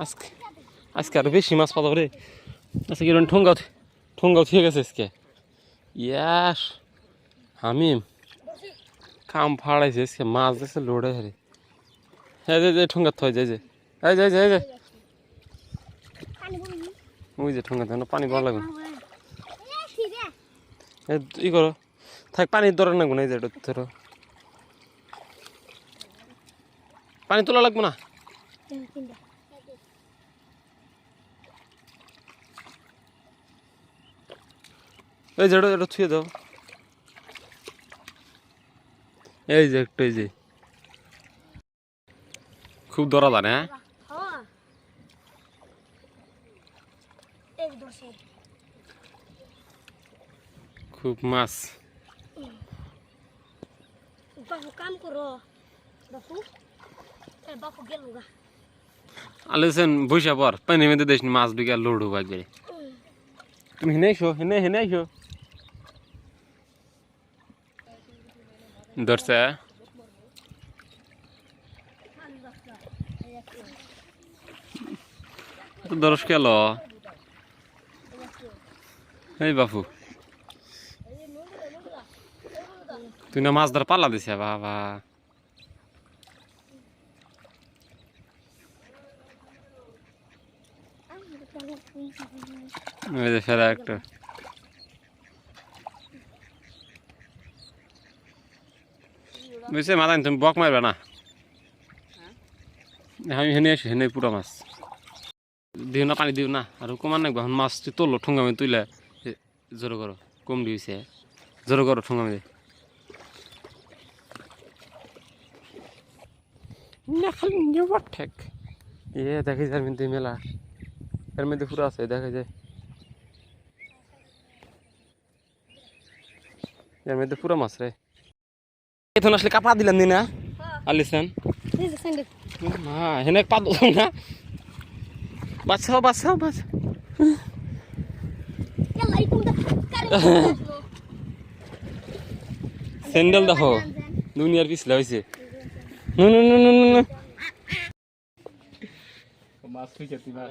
আজকে আজকে আরও বেশি মাছ পাবো রে। আজকে কিরণ ঠোঙ্গাও ঠোঙ্গাও থেকে গেছে আজকে। ইয়াস, হামিম, কাম ফাড়াইছে আজকে, মাছ দিয়েছে লোড়ে হেরে হ্যাঁ যে যে, ঠোঙ্গা থয় যাই যে, এই যাই যাই ওই যে ঠোঙ্গা দেন পানি ভালো লাগবে। ই করো, থাক পানির দরকার না গুনাই যে ধরো। পানি তোলা লাগবে না? এই যে এটা ছুঁয়ে দাও। এই যে একটু, এই যে। খুব দরা জানে হ্যাঁ? খুব মাছ। বাপু কাম করো বাপু বাপু গেল বৈশা পর। পানি মেয়েদের দেশ মাছ বিকার লোড হব একবারে তুমি হেনে আইসো, হেনে হেনে আইসো। ধরছে? দরস কেল এই বাপু। তুই না মাছ ধর পাল্লা দিছে বাবা। ফেরা একটা। বুঝছে মাদান তুমি বক মারবে না। আমি হেনে আসি হেনে পুরা মাছ। দিও না পানি দিও না। আর কমান নাকবে এখন মাছ তুই তোলো ঠুঙ্গামি তুইলে এ, করো কম দিয়েছে। জোরে করো ঠুঙ্গামি। না খালি নেবার ঠেক। এ দেখে যার মধ্যে মেলা। এর মধ্যে পুরো আছে দেখা যায়। এর মধ্যে পুরো মাছ রে। এখন আসলে কাপড় দিলেন দি না আলিসান এই যে হ্যাঁ হেনে পা দো না। বাচ্চা ইয়াল্লা এই স্যান্ডেল দেখো দুনিয়ার পিছলে হয়েছে নু নু নু নু নু নু। মাছ খুঁজে তুই মাছ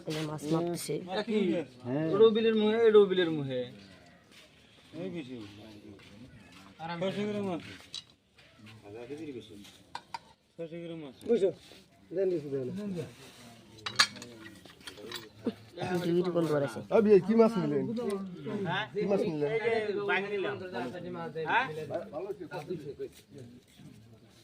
এখানে মাছ মারতেছে রবিলের মুহে রবিলের মুহে ভিডিও কল করেছে আবি কি মাছ নিলেন কি মাছ নিলেন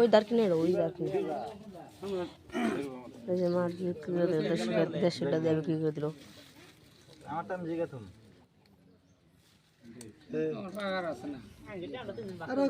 ওই দার কিনে এই যে মার বিক্রি করে দিল দেড়শো দেড়শোটা দিয়ে বিক্রি করে দিল। আমার টাইম জিগা তুমি ওই